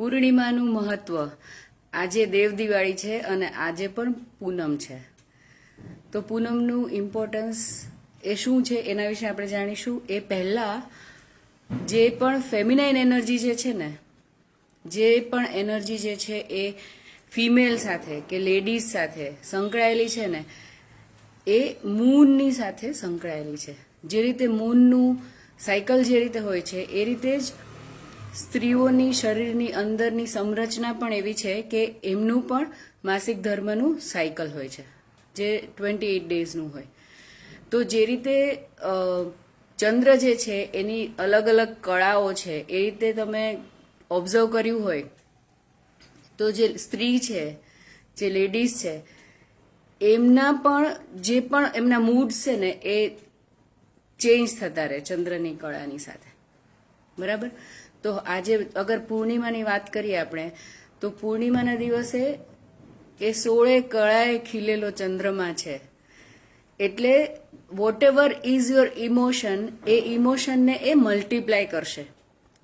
પૂર્ણિમાનું મહત્વ. આજે દેવ દિવાળી છે અને આજે પણ પૂનમ છે. તો પૂનમનું ઇમ્પોર્ટન્સ એ શું છે એના વિશે આપણે જાણીશું? એ પહેલાં જે પણ ફેમિનાઇન એનર્જી જે છે ને, જે પણ એનર્જી જે છે એ ફિમેલ સાથે કે લેડીઝ સાથે સંકળાયેલી છે ને, એ મૂનની સાથે સંકળાયેલી છે. જે રીતે મૂનનું સાયકલ જે રીતે હોય છે, એ રીતે જ સ્ત્રીઓની શરીરની અંદરની સંરચના પણ એવી છે કે એમનું પણ માસિક ધર્મનું સાયકલ હોય છે, જે ટ્વેન્ટી એઇટ ડેઝનું હોય. તો જે રીતે ચંદ્ર જે છે, એની અલગ અલગ કળાઓ છે, એ રીતે તમે ઓબ્ઝર્વ કર્યું હોય, તો જે સ્ત્રી છે, જે લેડીઝ છે, એમના પણ, જે પણ એમના મૂડ છે ને, એ ચેન્જ થતા રહે ચંદ્રની કળાની સાથે. બરાબર? તો આજે અગર પૂર્ણિમાની વાત કરીએ આપણે, તો પૂર્ણિમાના દિવસે એ સોળે કળાએ ખીલેલો ચંદ્રમા છે. એટલે whatever is your emotion એ ઇમોશનને એ મલ્ટીપ્લાય કરશે.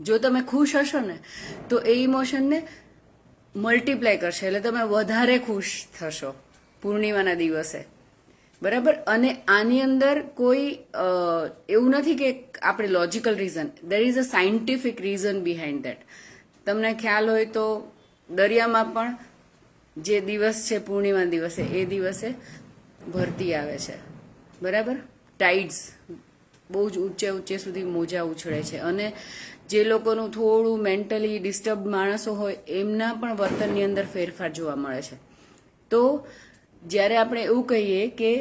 જો તમે ખુશ હશો ને, તો એ ઇમોશનને મલ્ટીપ્લાય કરશે. એટલે તમે વધારે ખુશ થશો પૂર્ણિમાના દિવસે. બરાબર? અને આની અંદર કોઈ એવું નથી કે આપણે logical reason there is a scientific reason behind that તમને ખ્યાલ હોય તો દરિયામાં પણ જે દિવસ છે, પૂર્ણિમા દિવસે, એ દિવસે ભરતી આવે છે. બરાબર? ટાઇડ્સ બહુ જ ઊંચે ઊંચે સુધી મોજા ઉછળે છે. અને જે લોકોનું થોડું મેન્ટલી ડિસ્ટર્બ માણસો હોય, એમના પણ વર્તનની અંદર ફેરફાર જોવા મળે છે. તો જ્યારે આપણે એવું કહીએ કે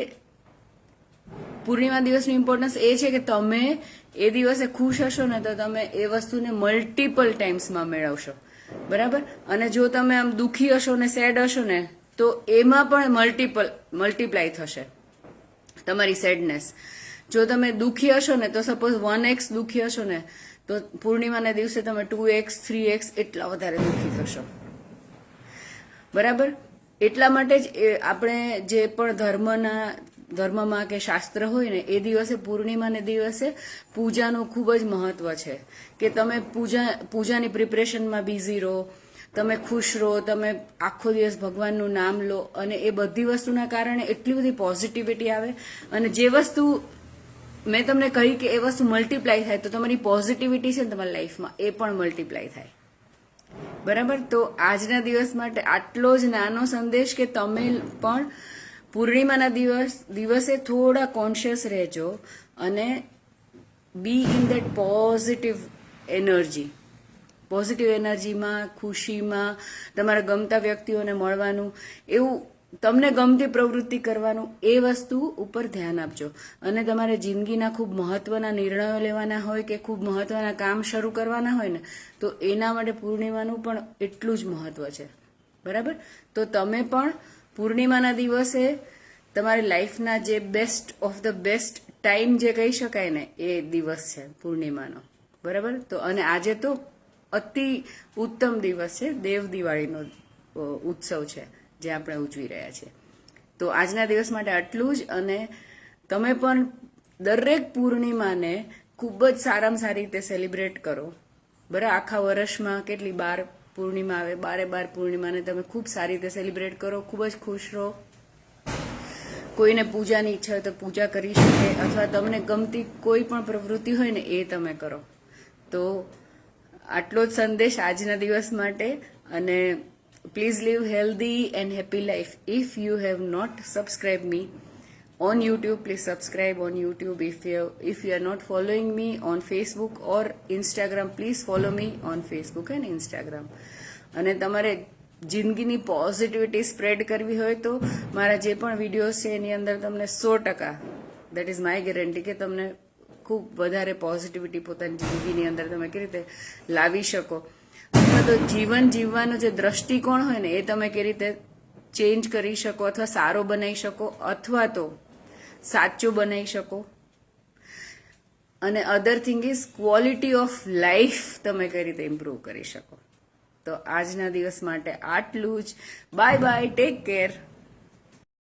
પૂર્ણિમા દિવસનું ઇમ્પોર્ટન્સ એ છે કે તમે એ દિવસે ખુશ હશો ને તો તમે એ વસ્તુને મલ્ટિપલ ટાઈમ્સમાં મેળવશો. બરાબર? અને જો તમે આમ દુઃખી હશો ને સેડ હશો ને, તો એમાં પણ મલ્ટિપલ મલ્ટીપ્લાય થશે તમારી સેડનેસ જો તમે દુઃખી હશો ને, તો સપોઝ વન એક્સ દુઃખી હશો ને, તો પૂર્ણિમાના દિવસે તમે ટુ એક્સ થ્રી એક્સ એટલા વધારે દુઃખી થશો. બરાબર? એટલા માટે જ આપણે જે પણ ધર્મના, ધર્મમાં કે શાસ્ત્ર હોય ને, એ દિવસે પૂર્ણિમાને દિવસે પૂજાનું ખૂબ જ મહત્વ છે. કે તમે પૂજા, પૂજાની પ્રિપરેશનમાં બિઝી રહો, તમે ખુશ રહો, તમે આખો દિવસ ભગવાનનું નામ લો અને એ બધી વસ્તુના કારણે એટલી બધી પોઝિટિવિટી આવે. અને જે વસ્તુ મેં તમને કહી કે એ વસ્તુ મલ્ટીપ્લાય થાય તો તમારી પોઝિટિવિટી છે ને તમારી લાઈફમાં એ પણ મલ્ટીપ્લાય થાય. બરાબર? તો આજના દિવસ માટે આટલો જ નાનો સંદેશ કે તમે પણ પૂર્ણિમાના દિવસ, દિવસે થોડા કોન્શિયસ રહેજો અને be in that positive energy positive એનર્જીમાં ખુશીમાં, તમારા ગમતા વ્યક્તિઓને મળવાનું એવું તમને ગમતી પ્રવૃત્તિ કરવાનું એ વસ્તુ ઉપર ધ્યાન આપજો. અને તમારે જિંદગીના ખૂબ મહત્વના નિર્ણયો લેવાના હોય કે ખૂબ મહત્વના કામ શરૂ કરવાના હોય ને, તો એના માટે પૂર્ણિમાનું પણ એટલું જ મહત્વ છે. બરાબર? તો તમે પણ પૂર્ણિમાના દિવસે તમારી લાઈફના જે best of the best time જે કહી શકાય ને, એ દિવસ છે પૂર્ણિમાનો. બરાબર? તો અને આજે તો અતિ ઉત્તમ દિવસ છે. દેવ દિવાળીનો ઉત્સવ છે. જે આપણે ઉજવી રહ્યા છીએ. તો આજના દિવસ માટે આટલું જ અને તમે પણ દરેક પૂર્ણિમાને ખૂબ જ સારામાં સારી રીતે સેલિબ્રેટ કરો. બરાબર આખા વર્ષમાં કેટલી બાર પૂર્ણિમા આવે? બારે બાર પૂર્ણિમાને તમે ખૂબ સારી રીતે સેલિબ્રેટ કરો, ખૂબ જ ખુશ રહો. કોઈને પૂજાની ઈચ્છા હોય તો પૂજા કરી શકે અથવા તમને ગમતી કોઈ પણ પ્રવૃત્તિ હોય ને એ તમે કરો. તો આટલો જ સંદેશ આજના દિવસ માટે અને please live healthy and happy life if you have not subscribe me on YouTube, please subscribe on YouTube. If you if you are not following me on Facebook or Instagram, please follow me on Facebook and Instagram. અને તમારે જિંદગીની positivity spread કરવી હોય તો મારા જે પણ videos છે એની અંદર તમને સો ટકા દેટ ઇઝ માય ગેરંટી કે તમને ખૂબ વધારે પોઝિટિવિટી પોતાની જિંદગીની અંદર તમે કેવી રીતે લાવી શકો અથવા તો જીવન જીવવાનો જે દ્રષ્ટિકોણ હોય ને, એ તમે કેવી રીતે ચેન્જ કરી શકો અથવા સારો બનાવી શકો અથવા તો સાચો બનાવી શકો? અને other thing is quality of life તમે કઈ રીતે ઇમ્પ્રૂવ કરી શકો? તો આજના દિવસ માટે આટલું જ. Bye bye take care